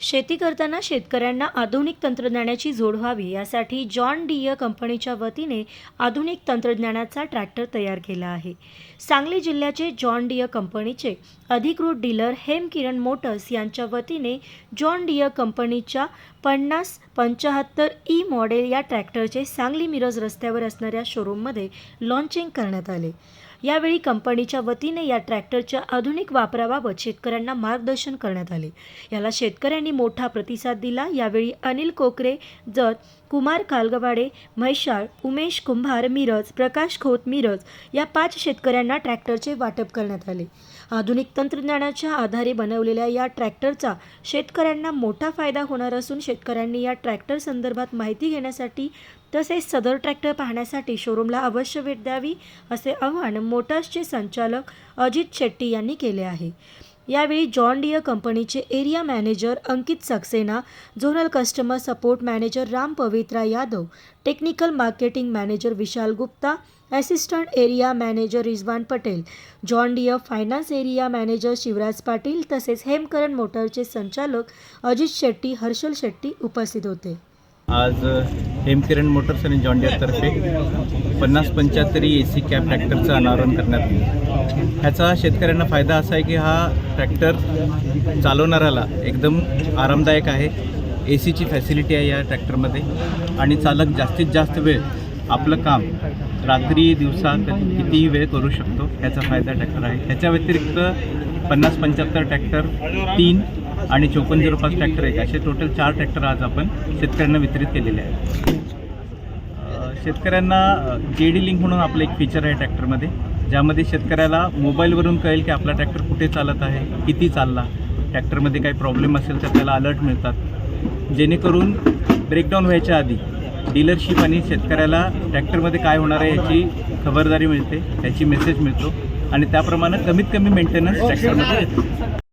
शेती करताना शेतकऱ्यांना आधुनिक तंत्रज्ञानाची जोड व्हावी यासाठी जॉन डिय कंपनीच्या वतीने आधुनिक तंत्रज्ञानाचा ट्रॅक्टर तयार केला आहे. सांगली जिल्ह्याचे जॉन डिय कंपनीचे अधिकृत डीलर हेम किरण मोटर्स यांच्या वतीने जॉन डिय कंपनीच्या पन्नास पंचाहत्तर ई मॉडेल या ट्रॅक्टरचे सांगली मिरज रस्त्यावर असणाऱ्या शोरूममध्ये लॉन्चिंग करण्यात आले. यावेळी कंपनीच्या वतीने या ट्रॅक्टरच्या आधुनिक वापराबाबत शेतकऱ्यांना मार्गदर्शन करण्यात आले. याला शेतकऱ्यांनी मोठा प्रतिसाद दिला. यावेळी अनिल कोकरे जत कुमार कालगवाडे म्हैशाळ उमेश कुंभार मिरज प्रकाश खोत मिरज या पाच शेतकऱ्यांना ट्रॅक्टरचे वाटप करण्यात आले. आधुनिक तंत्रज्ञानाच्या आधारे बनवलेल्या या ट्रॅक्टरचा शेतकऱ्यांना मोठा फायदा होणार असून शेतकऱ्यांनी या ट्रॅक्टर संदर्भात माहिती घेण्यासाठी तसेच सदर ट्रॅक्टर पाहण्यासाठी शोरूमला अवश्य भेट द्यावी असे आवाहन मोटर्सचे संचालक अजित शेट्टी यांनी केले आहे. यावेळी जॉन डियर कंपनीचे area manager Ankit Saxena zonal customer support manager Ram Pavitra Yadav technical marketing manager Vishal Gupta assistant area manager Rizwan Patel John Deere finance area manager Shivraj Patil तसेच हेमकरण मोटरचे संचालक अजित शेट्टी हर्षल शेट्टी उपस्थित होते. आज हेमकिरण मोटर्स आणि जॉन्डियरतर्फे पन्नास पंच्याहत्तरी ए सी कॅब ट्रॅक्टरचं अनावरण करण्यात आलं. ह्याचा शेतकऱ्यांना फायदा असा आहे की हा ट्रॅक्टर चालवणाऱ्याला एकदम आरामदायक आहे. ए सीची फॅसिलिटी आहे या ट्रॅक्टरमध्ये. आणि चालक जास्तीत जास्त वेळ आपलं काम रात्री दिवसा कितीही वेळ करू शकतो याचा फायदा ट्रॅक्टर आहे. ह्याच्या व्यतिरिक्त पन्नास पंच्याहत्तर ट्रॅक्टर तीन आणि चोपन्न झिरो पाच ट्रॅक्टर एक असे टोटल चार ट्रॅक्टर आज आपण शेतकऱ्यांना वितरित केलेले आहेत. शेतकऱ्यांना जे डी लिंक म्हणून आपलं एक फीचर आहे ट्रॅक्टरमध्ये ज्यामध्ये शेतकऱ्याला मोबाईलवरून कळेल की आपला ट्रॅक्टर कुठे चालत आहे किती चालला. ट्रॅक्टरमध्ये काही प्रॉब्लेम असेल तर त्याला अलर्ट मिळतात. जेणेकरून ब्रेकडाऊन व्हायच्या आधी डीलरशिप आणि शेतकऱ्याला ट्रॅक्टरमध्ये काय होणार आहे याची खबरदारी मिळते त्याची मेसेज मिळतो आणि त्याप्रमाणे कमीत कमी मेंटेनन्स ट्रॅक्टरमध्ये येतो.